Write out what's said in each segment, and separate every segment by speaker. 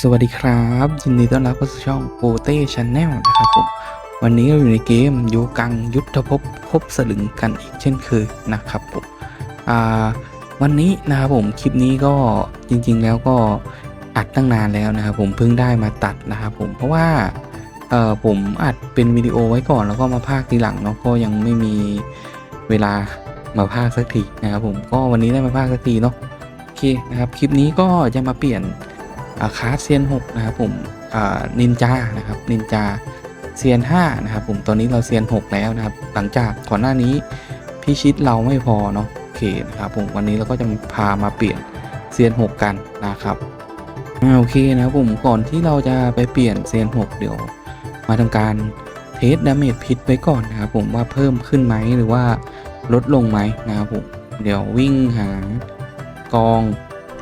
Speaker 1: สวัสดีครับยินดีต้อนรับเข้าสู่ช่องโปเต้ชาแนลนะครับผมวันนี้เราอยู่ในเกมยูกังยุทธภพพบสลึงกันอีกเช่นเคยนะครับผมวันนี้นะครับผมคลิปนี้ก็จริง ๆ แล้วก็อัดตั้งนานแล้วนะครับผมเพิ่งได้มาตัดนะครับผมเพราะว่าเออผมอัดเป็นวิดีโอไว้ก่อนแล้วก็มาพากย์ทีหลังเนาะก็ยังไม่มีเวลามาพากย์สักทีนะครับผมก็วันนี้ได้มาพากย์สักทีเนาะโอเคนะครับคลิปนี้ก็จะมาเปลี่ยน คลาสเซียน6นะครับผมนินจานะครับนินจาเซียน5นะครับผมตอนนี้เราเซียน 6 แล้วนะครับ หลังจากก่อนหน้านี้พิชิตเราไม่พอเนาะโอเคนะครับผมวันนี้เราก็จะพามาเปลี่ยนเซียน 6 กันนะครับโอเคนะครับผมก่อนที่เราจะไปเปลี่ยนเซียน 6 เดี๋ยว มาทำการเทสดาเมจพิษไว้ก่อนนะครับผมว่าเพิ่มขึ้นไหมหรือว่าลดลงไหมนะครับผมเดี๋ยววิ่งหากอง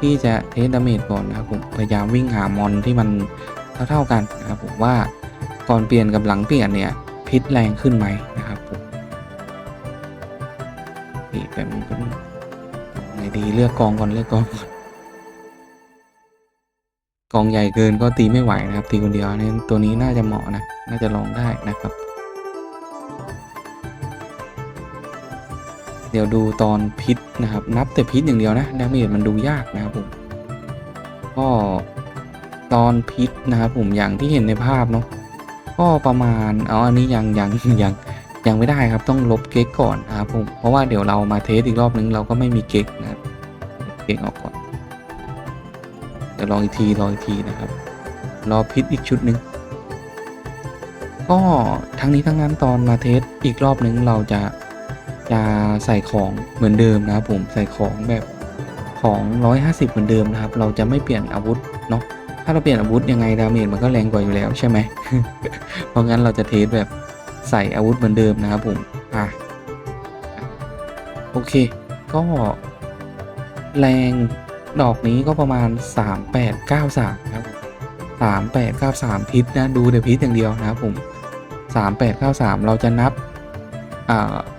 Speaker 1: ที่จะเทสดาเมจก่อนนะครับผมพยายามวิ่งหามอนที่มันเท่าๆกันนะครับผมว่าก่อนเปลี่ยนกับหลังเปลี่ยนเนี่ยพิษแรงขึ้นไหมนะครับผมนี่แบบนี้ก็ไงดีเลือกกองก่อนเลือกกองก่อนกองใหญ่เกินก็ตีไม่ไหวนะครับตีคนเดียวนี่ตัวนี้น่าจะเหมาะนะน่าจะลองได้นะครับ เดี๋ยวดูตอนพิษนะครับ นับแต่พิษอย่างเดียวนะดาเมจมันดูยากนะครับผมก็ตอนพิษนะครับผมอย่างที่เห็นในภาพเนาะก็ประมาณเอาอันนี้ยังยังยังยังไม่ได้ครับต้องลบเก๊กก่อนนะครับผมเพราะว่าเดี๋ยวเรามาเทสอีกรอบนึงเราก็ไม่มีเก๊กนะครับเก๊กออกก่อนเดี๋ยวลองอีกทีรออีกทีนะครับ รอพิษอีกชุดหนึ่งก็ทั้งนี้ทั้งนั้นตอนมาเทสอีกรอบนึงเราจะ จะใส่ของเหมือนเดิมนะครับผมใส่ของแบบของ 150 เหมือนเดิมนะครับ เราจะไม่เปลี่ยนอาวุธเนาะถ้าเราเปลี่ยนอาวุธยังไงดาเมจมันก็แรงกว่าอยู่แล้วใช่ไหม เพราะงั้นเราจะเทสแบบใส่อาวุธเหมือนเดิมนะครับผม อะ โอเค ก็ แรงดอกนี้ก็ประมาณ 3893 ครับ 3893 พิษนะ ดูแต่พิษอย่างเดียวนะครับผม 3893 เราจะนับ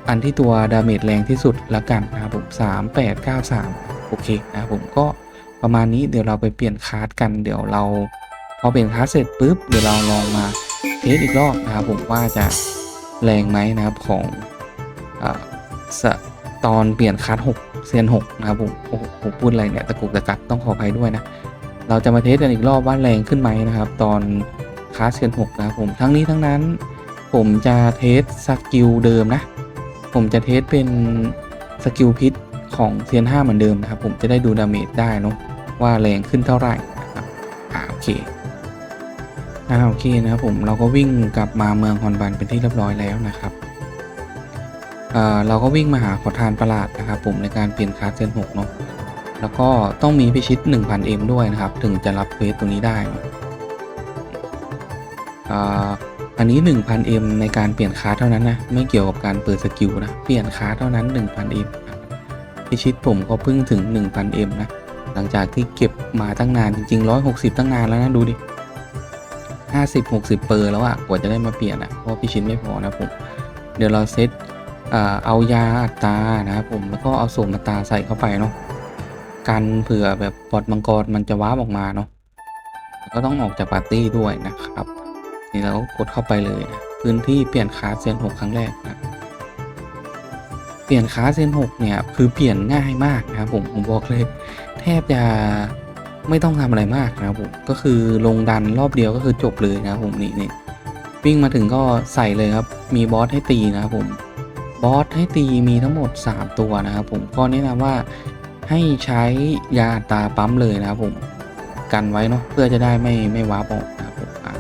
Speaker 1: อันที่ตัวดาเมจแรงที่สุดละกันนะครับผมสามแปดเก้าสามโอเคนะครับผมก็ประมาณนี้เดี๋ยวเราไปเปลี่ยนคาร์ดกันเดี๋ยวเราพอเปลี่ยนคาร์ดเสร็จปุ๊บเดี๋ยวเราลองมาเทสอีกรอบนะครับผมว่าจะแรงไหมนะครับของอ่าตอนเปลี่ยนคาร์ดหกเซียนหกนะครับผมโอ้โหผมพูดอะไรเนี่ยตะกุกตะกักต้องขออภัยด้วยนะเราจะมาเทสกันอีกรอบว่าแรงขึ้นไหมนะครับ ตอนคาร์ดเซียนหกนะครับผมทั้งนี้ทั้งนั้น ผมจะเทสสกิลเดิมนะ ผมจะเทสเป็นสกิลพิษของเซียน5เหมือนเดิมนะครับ ผมจะได้ดูดาเมจได้เนอะว่าแรงขึ้นเท่าไหร่นะครับอ่าโอเคอ่าโอเคนะครับผมเราก็วิ่งกลับมาเมืองฮอนบันเป็นที่เรียบร้อยแล้วนะครับเอ่อเราก็วิ่งมาหาขอทานประหลาดนะครับ ผมในการเปลี่ยนคลาสเซียน6เนาะแล้วก็ต้องมีพิชิต 1000M ด้วยนะครับ ถึงจะรับเควสตัวนี้ได้เนะอ่า อันนี้ 1000M ในการเปลี่ยนคาร์เท่านั้นนะ ไม่เกี่ยวกับการเปิดสกิลนะ เปลี่ยนคาร์เท่านั้น 1000M พิชิตผมก็เพิ่งถึง 1000M นะ หลังจากที่เก็บมาตั้งนานจริงๆ 160 ตั้งนานแล้วนะ ดูดิ 50 60 เปอร์แล้วอะกว่าจะได้มาเปลี่ยนอะเพราะพิชิตไม่พอนะผม เดี๋ยวเราเซตเอายาอัตรานะครับผม แล้วก็เอาโสมอัตราใส่เข้าไปเนาะ กันเผื่อแบบปอดมังกรมันจะว้าออกมาเนาะ แล้วก็ต้องออกจากปาร์ตี้ด้วยนะครับ นี่เราก็กดเข้าไปเลยนะพื้นที่เปลี่ยนคลาสเซนหกครั้งแรกนะเปลี่ยนคลาสเซนหกเนี่ยคือเปลี่ยนง่ายมากนะครับผมผมบอกเลย แทบจะไม่ต้องทำอะไรมากนะครับผมก็คือลงดันรอบเดียวก็คือจบเลยนะครับผมนี่นี่วิ่งมาถึงก็ใส่เลยครับ มีบอสให้ตีนะครับผมบอสให้ตีมีทั้งหมด 3 ตัวนะครับผมก็แนะนำว่าให้ใช้ยาตาปั๊มเลยนะครับผมกันไว้เนาะเพื่อจะได้ไม่ไม่ว้าบออก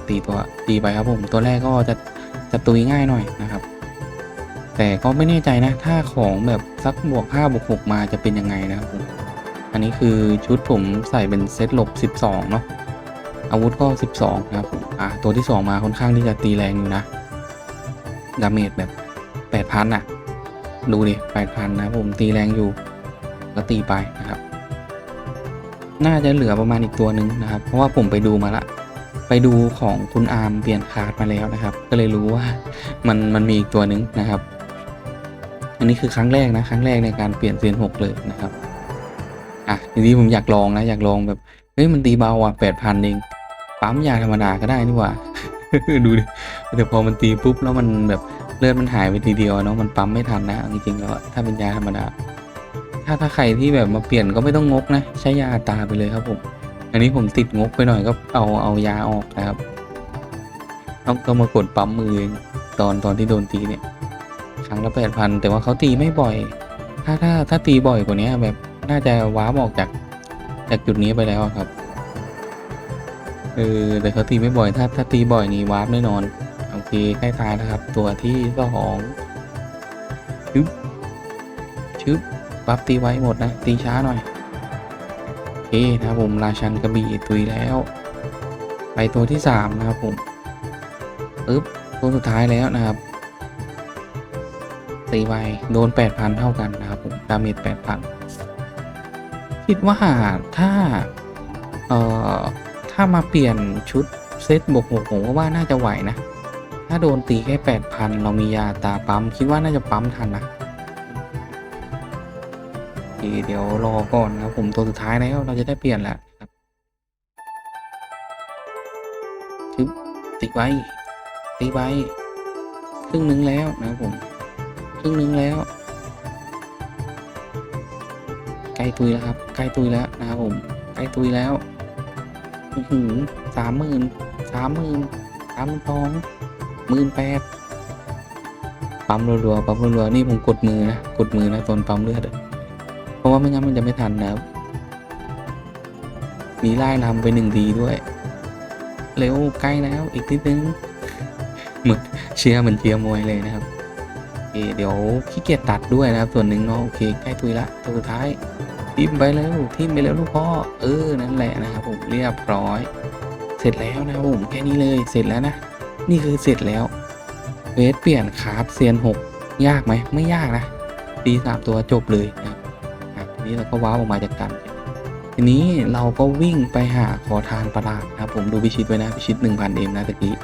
Speaker 1: ตีตัวตีไปครับผมตัวแรกก็จะจะตุยง่ายหน่อยนะครับ แต่ก็ไม่แน่ใจนะ ถ้าของแบบสักบวก5บวก6มาจะเป็นยังไงนะครับผมอันนี้คือชุดผมใส่เป็นเซตหลบ 12 เนาะอาวุธก็ 12 นะครับผมอะตัวที่ 2 มาค่อนข้างที่จะตีแรงอยู่นะดาเมจแบบ8,000อะ ดูดิ8,000นะผมตีแรงอยู่ ก็ตีไปนะครับ น่าจะเหลือประมาณอีกตัวหนึ่งนะครับ เพราะว่าผมไปดูมาละ ไปดูของคุณอาร์มเปลี่ยนคาร์ดมาแล้วนะครับ ก็เลยรู้ว่ามันมันมีอีกตัวหนึ่งนะครับ อันนี้คือครั้งแรกนะครั้งแรกในการเปลี่ยนเซียนหกเลยนะครับอะทีนี้ผมอยากลองนะอยากลองแบบเฮ้ยมันตีเบาอะแปดพันเองปั๊มยาธรรมดาก็ได้นี่หว่าดูดิแต่พอมันตีปุ๊บแล้วมันแบบเลือดมันหายไปทีเดียวเนาะมันปั๊มไม่ทันนะจริงๆแล้วถ้าเป็นยาธรรมดา ถ้าถ้าใครที่แบบมาเปลี่ยนก็ไม่ต้องงกนะ ใช้ยาตาไปเลยครับผม อันนี้ผมติดงกไปหน่อยก็เอาเอายาออกนะครับ ต้องก็มากดปั๊มมือตอนตอนที่โดนตีเนี่ย ครั้งละแปดพันแต่ว่าเขาตีไม่บ่อย ถ้าถ้าถ้าตีบ่อยกว่านี้แบบน่าจะว้าบออกจากจากจุดนี้ไปแล้วครับเออแต่เขาตีไม่บ่อยถ้าถ้าตีบ่อยนี่วาร์ปแน่นอนโอเคใกล้ตายนะครับ ตัวที่สองชึบชึบปั๊บตีไว้หมดนะตีช้าหน่อย เคนะครับผมราชันกระบี่ตุยแล้ว ไปตัวที่สามนะครับผมปึ๊บตัวสุดท้ายแล้วนะครับตีไวโดน 8,000 เท่ากันนะครับผมดาเมจ8,000 คิดว่าถ้า เอ่อ ถ้ามาเปลี่ยนชุดเซตบวกหกผมก็ว่าน่าจะไหวนะ ถ้าโดนตีแค่ 8,000 เรามียาตาปั๊ม คิดว่าน่าจะปั๊มทันนะ เคเดี๋ยวรอก่อนนะครับผมตัวสุดท้ายแล้วเราจะได้เปลี่ยนแหล้วครับชึบตีไว้ตีไว้ครึ่งหนึงแล้วนะครับผมครึ่งหนึงแล้วใกล้ตุยแล้วครับใกล้ตุยแล้วนะครับผมใกล้ตุยแล้วอือหือสามหมื่นสามหมื่นสามหมื่นสองหมื่นแปดปั๊มรัวๆปั๊มรัวๆนี่ผมกดมือนะกดมือนะตอนปั๊มเลือดอะ ราะว่าไม่งั้นมันจะไม่ทันนะครับมีไล่ลำไปหนึ่งทีด้วย เร็วใกล้แล้วอีกนิดนึงเหมือนเชียร์เหมือนเชียร์มวยเลยนะครับโอเคเดี๋ยวขี้เกียจตัดด้วยนะครับ ส่วนหนึ่งเนาะโอเคใกล้ตุยละตัวสุดท้ายทิมไปแล้วทิมไปแล้วลูกพ่อเออนั่นแหละนะครับผมเรียบร้อย เสร็จแล้วนะครับผมแค่นี้เลยเสร็จแล้วนะนี่คือเสร็จแล้วเวทเปลี่ยนคราฟเซียนหกยากไหมไม่ยากนะตีสามตัวจบเลยนะครับ นี้เราก็ว้าวออกมาจากกัน ทีนี้เราก็วิ่งไปหาขอทานประหลาดนะครับผมดูพิชิตไว้นะพิชิตหนึ่งพันเอ็มนะตะกี้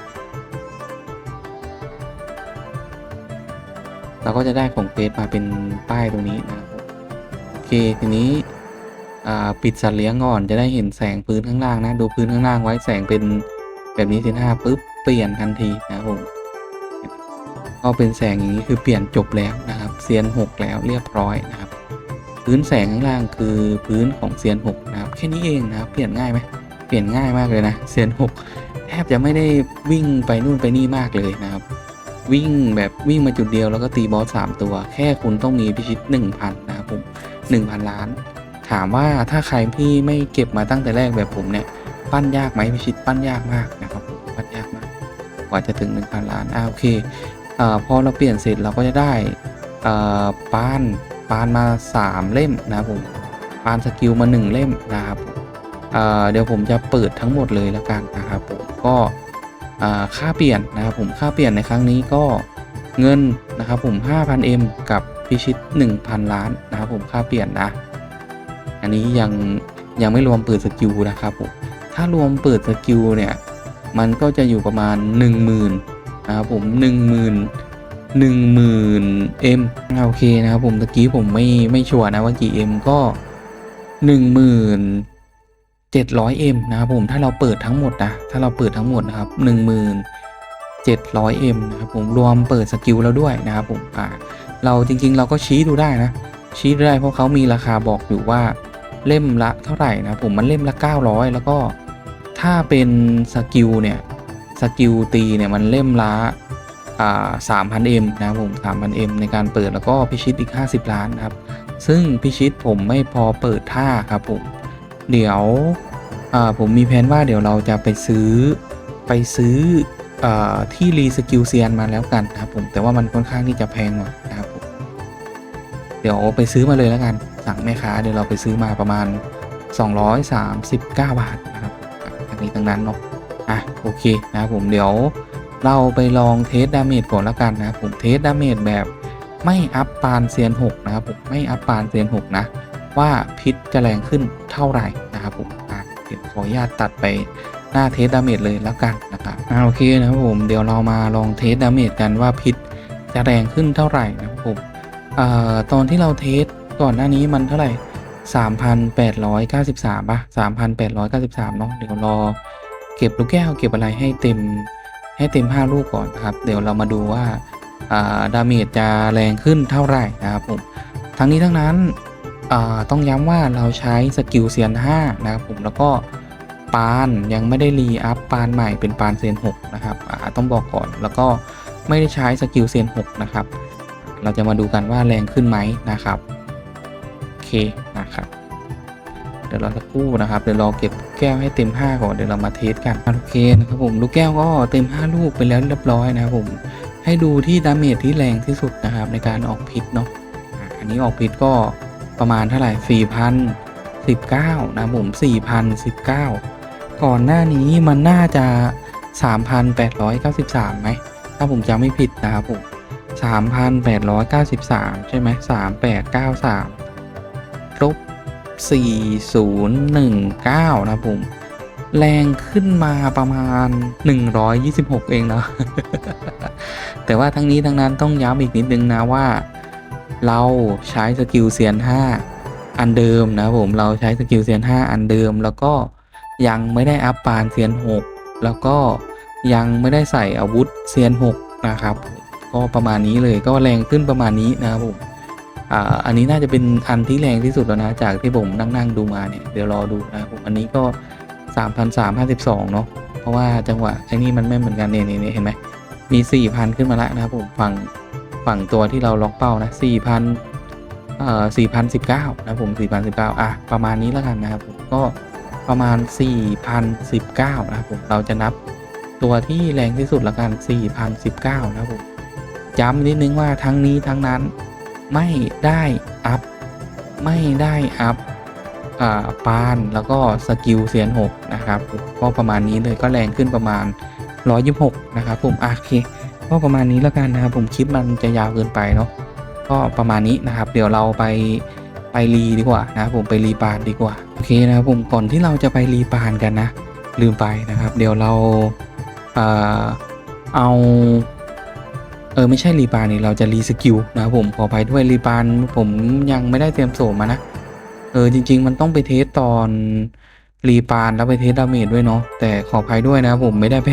Speaker 1: เราก็จะได้ของเฟสมาเป็นป้ายตรงนี้นะครับโอเคทีนี้ปิดสัตว์เลี้ยงก่อนจะได้เห็นแสงพื้นข้างล่างนะ ดูพื้นข้างล่างไว้แสงเป็นแบบนี้สินห้าปุ๊บเปลี่ยนทันทีนะครับผมก็เป็นแสงอย่างนี้คือเปลี่ยนจบแล้วนะครับเซียนหกแล้วเรียบร้อยนะครับ พื้นแสงข้างล่างคือพื้นของเซียนหกนะครับแค่นี้เองนะครับเปลี่ยนง่ายไหมเปลี่ยนง่ายมากเลยนะเซียนหกแทบจะไม่ได้วิ่งไปนู่นไปนี่มากเลยนะครับ วิ่งแบบวิ่งมาจุดเดียวแล้วก็ตีบอสสามตัว แค่คุณต้องมีพิชิต 1,000 นะครับผม1,000 ล้าน ถามว่าถ้าใครที่ไม่เก็บมาตั้งแต่แรกแบบผมเนี่ยปั้นยากไหมพิชิตปั้นยากมากนะครับผมปั้นยากมากกว่าจะถึง 1,000 ล้านอ่าโอเคอ่าพอเราเปลี่ยนเสร็จเราก็จะได้อ่าปาน ปานมา 3 เล่มนะครับผมปานสกิลมา 1 เล่มนะครับอ่าเดี๋ยวผมจะเปิดทั้งหมดเลยแล้วกันนะครับผมก็ค่าเปลี่ยนนะครับผมค่าเปลี่ยนในครั้งนี้ก็เงินนะครับผม 5,000M กับพิชิต 1,000 ล้านนะครับผมค่าเปลี่ยนนะ อันนี้ยังยังไม่รวมเปิดสกิลนะครับผมถ้ารวมเปิดสกิลเนี่ยมันก็จะอยู่ประมาณ 10,000นะครับผม10,000 10,000 M โอเคนะครับผมตะกี้ผมไม่ไม่ชัวร์นะว่ากี่ M ก็10,000 700M นะครับผมถ้าเราเปิดทั้งหมดนะถ้าเราเปิดทั้งหมดนะครับ 1700M นะครับผมรวมเปิดสกิลแล้วด้วยนะครับผมอ่าเราจริงๆ เราก็ชี้ดูได้นะ ชี้ได้เพราะเขามีราคาบอกอยู่ว่าเล่มละเท่าไหร่นะผมมันเล่มละ 900 แล้วก็ถ้าเป็นสกิลเนี่ยสกิลตีเนี่ยมันเล่มละ อ่า 3,000M นะครับผม 3,000M ในการเปิดแล้วก็พิชิตอีก 50 ล้านครับ ซึ่งพิชิตผมไม่พอเปิดท่าครับผม เดี๋ยวผมมีแผนว่าเดี๋ยวเราจะไปซื้อไปซื้ออที่รีสกิลเซียนมาแล้วกันนะครับผมแต่ว่ามันค่อนข้างที่จะแพงหน่อยนะครับผมเดี๋ยวไปซื้อมาเลยแล้วกัน สั่งแม่ค้าเดี๋ยวเราไปซื้อมาประมาณ 239 บาทนะครับทั้งนี้ทั้งนั้นเนาะอะโอเคนะครับผมเดี๋ยว เราไปลองเทสดาเมจก่อนล้วกันนะผมเทสดาเมจแบบไม่อัพปานเซียน6นะครับผมไม่อัพปานเซียน6นะว่าพิษจะแรงขึ้นเท่าไหร่นะครับผมอะเดี๋ยวขออนุญาตตัดไปหน้าเทสดาเมจเลยล้วกันนะครับอะโอเคนะครับผมเดี๋ยวเรามาลองเทสดาเมจกันว่าพิษจะแรงขึ้นเท่าไหร่นะครับผมอ่าตอนที่เราเทสก่อนหน้านี้มันเท่าไหร่3,893ป่ะ3,893เนาะเดี๋ยวรอเก็บลูกแก้วเก็บอะไรให้เต็ม ให้เต็มห้าลูกก่อนนะครับ เดี๋ยวเรามาดูว่าดาเมจจะแรงขึ้นเท่าไหร่นะครับผมทั้งนี้ทั้งนั้นต้องย้ำว่าเราใช้สกิลเซียน5นะครับผมแล้วก็ปานยังไม่ได้รีอัพปานใหม่เป็นปานเซียน6นะครับต้องบอกก่อนแล้วก็ไม่ได้ใช้สกิลเซียน6นะครับ เราจะมาดูกันว่าแรงขึ้นไหมนะครับโอเค เดี๋ยวราสักครู่นะครับเดี๋ยวรอเก็บแก้วให้เต็ม5ก่อนเดี๋ยวเรามาเทสกันโอเคนะครับผมลูกแก้วก็เต็ม 5 ลูกไปแล้วเรียบร้อยนะครับผมให้ดูที่ดาเมจที่แรงที่สุดนะครับในการออกพิษเนาะอันนี้ออกพิษก็ประมาณเท่าไหร่4,019นะครับผม4,019 ก่อนหน้านี้มันน่าจะ 3,893ไหมถ้าผมจำไม่ผิดนะครับผม3,893 ใช่ไหม3893 4019 นะผม แรงขึ้นมาประมาณ 126 เองเนาะแต่ว่าทั้งนี้ทั้งนั้นต้องย้ำอีกนิดนึงนะว่า เราใช้สกิลเซียน 5 อันเดิมนะผมเราใช้สกิลเซียน 5 อันเดิม แล้วก็ยังไม่ได้อัพปานเซียน 6 แล้วก็ยังไม่ได้ใส่อาวุธเซียน 6 นะครับ ก็ประมาณนี้เลยก็แรงขึ้นประมาณนี้นะครับผม อันนี้น่าจะเป็นอันที่แรงที่สุดแล้วนะ จากที่ผมนั่งๆดูมาเนี่ย เดี๋ยวรอดูนะผมอันนี้ก็ 3,352 เนาะเพราะว่าจังหวะไอ้นี่มันไม่เหมือนกันเนี่ยเนี่ยเห็นไหมมี 4,000 ขึ้นมาแล้วนะครับผมฝั่งฝั่งตัวที่เราล็อกเป้านะ 4,000เอ่อ4,019 นะครับผม4,019 อะ ประมาณนี้แล้วกันนะครับผมก็ประมาณ 4,019 นะครับผมเราจะนับตัวที่แรงที่สุดละกัน 4,019 นะครับผมย้ำนิดนึงว่าทั้งนี้ทั้งนั้น ไม่ได้อัพไม่ได้อัพอ่าปานแล้วก็สกิลเซียน6นะครับก็ประมาณนี้เลยก็แรงขึ้นประมาณ 126 นะครับผมโอเคก็ประมาณนี้แล้วกันนะครับผมคลิปมันจะยาวเกินไปเนาะก็ประมาณนี้นะครับ เดี๋ยวเราไปไปรีดีกว่านะครับผมไปรีปานดีกว่าโอเคนะครับผมก่อนที่เราจะไปรีปานกันนะ ลืมไปนะครับ เดี๋ยวเราเอ่อเอา เออไม่ใช่รีปานนี่เราจะรีสกิลนะครับผมขออภัยด้วยรีปานผมยังไม่ได้เตรียมโสมมานะ เออจริง ๆ มันต้องไปเทสตอนรีปานแล้วไปเทสดาเมจด้วยเนาะแต่ขออภัยด้วยนะครับผมไม่ได้ไป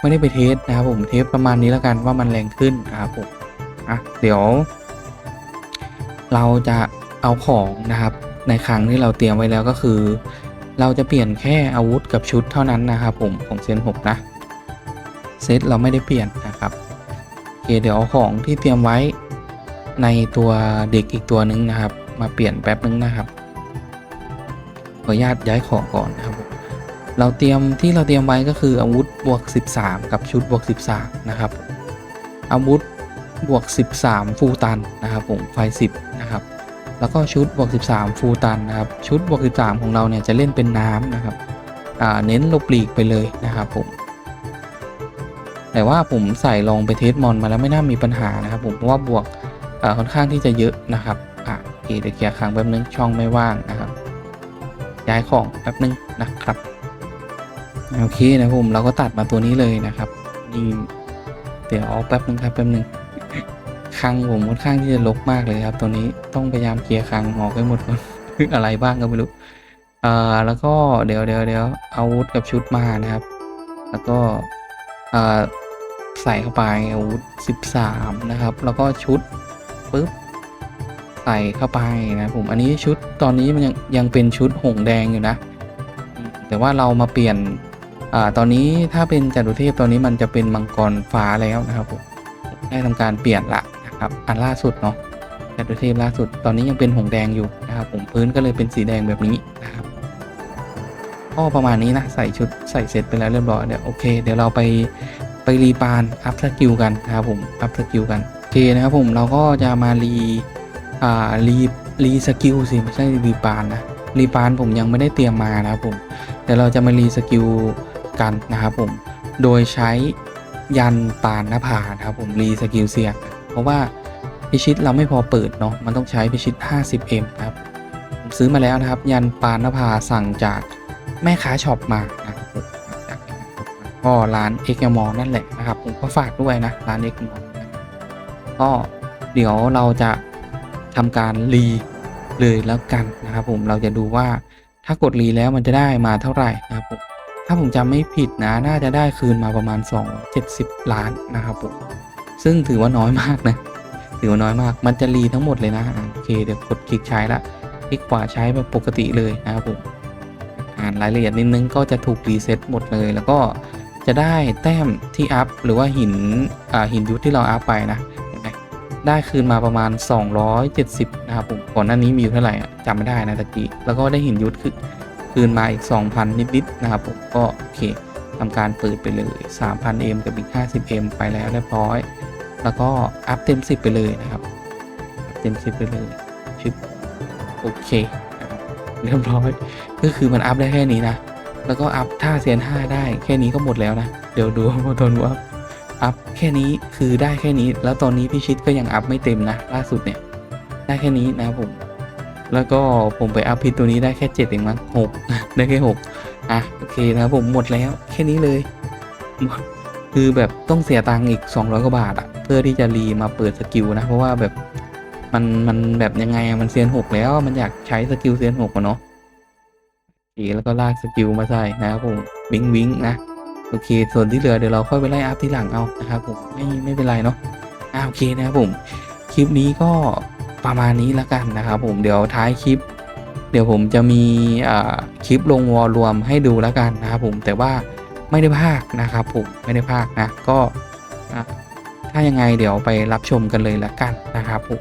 Speaker 1: ไม่ได้ไปเทสนะครับผมเทสประมาณนี้แล้วกันว่ามันแรงขึ้นนะครับผมอะเดี๋ยว เราจะเอาของนะครับ ในครั้งที่เราเตรียมไว้แล้วก็คือ เราจะเปลี่ยนแค่อาวุธกับชุดเท่านั้นนะครับผมของเซนหกนะเซตเราไม่ได้เปลี่ยนนะครับ เคเดี๋ยวเอาของที่เตรียมไว้ในตัวเด็กอีกตัวหนึ่งนะครับ มาเปลี่ยนแป๊บนึงนะครับขออนุญาตย้ายของก่อนนะครับเราเตรียมที่เราเตรียมไว้ก็คืออาวุธบวก 13 กับชุดบวก 13 นะครับ อาวุธบวก 13 ฟูตันนะครับผมไฟ 10 นะครับ แล้วก็ชุดบวก 13 ฟูตันนะครับ ชุดบวก 13 ของเราเนี่ยจะเล่นเป็นน้ำนะครับอ่าเน้นลบหลีกไปเลยนะครับผม แต่ว่าผมใส่ลองไปเทสมอนมาแล้วไม่น่ามีปัญหานะครับผมเพราะว่าบวกค่อนข้างที่จะเยอะนะครับอะโอเคเดี๋ยวเคลียร์ค้างแป๊บนึงช่องไม่ว่างนะครับ ย้ายของแป๊บนึงนะครับโอเคนะผมเราก็ตัดมาตัวนี้เลยนะครับนี่เดี๋ยวแป๊บนึงครับแป๊บนึงคลังผมค่อนข้างที่จะรกมากเลยครับตัวนี้ต้องพยายามเคลียร์คลังออกให้หมดก่อนอะไรบ้างก็ไม่รู้เอ่อแล้วก็เดี๋ยวเดี๋ยวเดี๋ยวอาวุธกับชุดมานะครับ แล้วก็เอ่อ ใส่เข้าไปอาวุธ13 นะครับ แล้วก็ชุดปุ๊บใส่เข้าไปนะผมอันนี้ชุดตอนนี้มันยังยังเป็นชุดหงแดงอยู่นะ แต่ว่าเรามาเปลี่ยนอ่าตอนนี้ถ้าเป็นจตุเทพตอนนี้มันจะเป็นมังกรฟ้าแล้วนะครับผมได้ทำการเปลี่ยนละนะครับอันล่าสุดเนาะจตุเทพล่าสุดตอนนี้ยังเป็นหงแดงอยู่นะครับผมพื้นก็เลยเป็นสีแดงแบบนี้นะครับก็ประมาณนี้นะใส่ชุดใส่เสร็จไปแล้วเรียบร้อยเดี๋ยวโอเค เดี๋ยวเราไป ไปรีปานอัพสกิลกันนะครับผมอัพสกิลกันโอเคนะครับผมเราก็จะมารีอ่ารีรีสกิลสิไม่ใช่รีปานนะรีปานผมยังไม่ได้เตรียมมานะครับผมเดี๋ยวเราจะมารีสกิลกันนะครับผมโดยใช้ยันปานหน้าผานะครับผมรีสกิลเสียงเพราะว่าพิชิตเราไม่พอเปิดเนาะมันต้องใช้พิชิต 50m ครับผมซื้อมาแล้วนะครับ ยันปานหน้าผาสั่งจากแม่ค้าช็อปมา ก็ร้านเอ็กมอนั่นแหละนะครับ ผมก็ฝากด้วยนะ ร้านเอ็กมอก็เดี๋ยวเราจะทำการรีเลยแล้วกันนะครับผมเราจะดูว่าถ้ากดรีแล้วมันจะได้มาเท่าไหร่นะครับผมถ้าผมจำไม่ผิดนะน่าจะได้คืนมาประมาณ 270 ล้านนะครับผมซึ่งถือว่าน้อยมากนะถือว่าน้อยมากมันจะรีทั้งหมดเลยนะโอเคเดี๋ยวกดคลิกใช้ละคลิกขวาใช้แบบปกติเลยนะครับผมอ่านรายละเอียดนิดนึงก็จะถูกรีเซ็ตหมดเลย แล้วก็ จะได้แต้มที่อัพหรือว่าหินอ่าหินยุทธที่เราอัพไปนะได้คืนมาประมาณ 270 นะครับผมก่อนหน้านี้มีอยู่เท่าไหร่จำไม่ได้นะตะกี้แล้วก็ได้หินยุทธคือคืนมาอีก 2,000 นิดๆนะครับผมก็โอเคทำการเปิดไปเลย 3,000M กับอีก 50M ไปแล้วเรียบร้อย แล้วก็อัพเต็ม 10 ไปเลยนะครับเต็ม 10 ไปเลยชึบโอเคเรียบร้อยก็คือมันอัพได้แค่นี้นะ แล้วก็อัพท่าเซียน5ได้แค่นี้ก็หมดแล้วนะ เดี๋ยวดูว่าตอนว่าอัพแค่นี้คือได้แค่นี้ แล้วตอนนี้พี่ชิดก็ยังอัพไม่เต็มนะ ล่าสุดเนี่ย ได้แค่นี้นะผม แล้วก็ผมไปอัพพิษตัวนี้ได้แค่เจ็ดเองมั้งหกได้แค่หกอะโอเคนะผมหมดแล้วแค่นี้เลย คือแบบต้องเสียตังค์อีก 200กว่าบาทอะเพื่อที่จะรีมาเปิดสกิลนะ เพราะว่าแบบมันมันแบบยังไงมันเซียนหกแล้วมันอยากใช้สกิลเซียนหกอะเนาะ เคแล้วก็ลากสกิลมาใส่นะครับผมวิงวิงนะโอเค ส่วนที่เหลือเดี๋ยวเราค่อยไปไล่อัพที่หลังเอานะครับผมไม่ไม่เป็นไรเนาะอ่าโอเคนะครับผมคลิปนี้ก็ประมาณนี้แล้วกันนะครับผมเดี๋ยวท้ายคลิป เดี๋ยวผมจะมีอ่าคลิปลงวอลรวมให้ดูแล้วกันนะครับผมแต่ว่าไม่ได้ภาคนะครับผมไม่ได้ภาคนะก็ถ้ายังไงเดี๋ยวไปรับชมกันเลยละกันนะครับผม